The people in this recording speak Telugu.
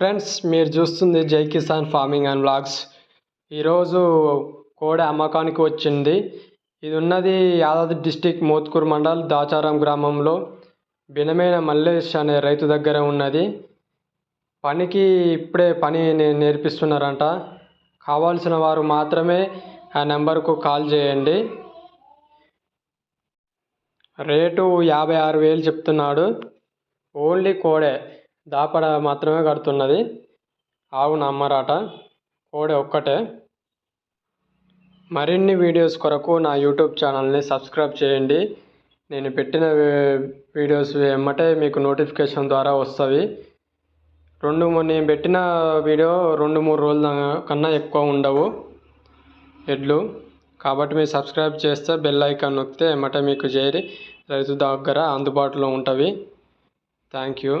ఫ్రెండ్స్ మీరు చూస్తుంది జై కిసాన్ ఫార్మింగ్ అండ్ బ్లాగ్స్ ఈరోజు కోడి అమ్మకానికి వచ్చింది. ఇది ఉన్నది యాదాద్రి డిస్టిక్ మోత్కూర్ మండల్ దాచారం గ్రామంలో బినమైన మల్లేష్ అనే రైతు దగ్గర ఉన్నది. పనికి ఇప్పుడే పని నేర్పిస్తున్నారంట. కావాల్సిన వారు మాత్రమే ఆ నెంబర్కు కాల్ చేయండి. రేటు యాభై ఆరు వేలు చెప్తున్నాడు. ఓన్లీ కోడే. దాపడ మాత్రమే కడుతున్నది. ఆవు నమ్మరాట. కోడే ఒక్కటే. మరిన్ని వీడియోస్ కొరకు నా యూట్యూబ్ ఛానల్ని సబ్స్క్రైబ్ చేయండి. నేను పెట్టిన వీడియోస్ వెమ్మటే మీకు నోటిఫికేషన్ ద్వారా వస్తుంది రెండు మూడు నేను పెట్టిన వీడియో రెండు మూడు రోజుల కన్నా ఎక్కువ ఉండవు. ఎడ్లు. కాబట్టి మీరు సబ్స్క్రైబ్ చేస్తే బెల్ ఐకాన్ నొక్కితే ఎమ్మటే మీకు చేరి రైతు దగ్గర అందుబాటులో ఉంటుంది థ్యాంక్ యూ.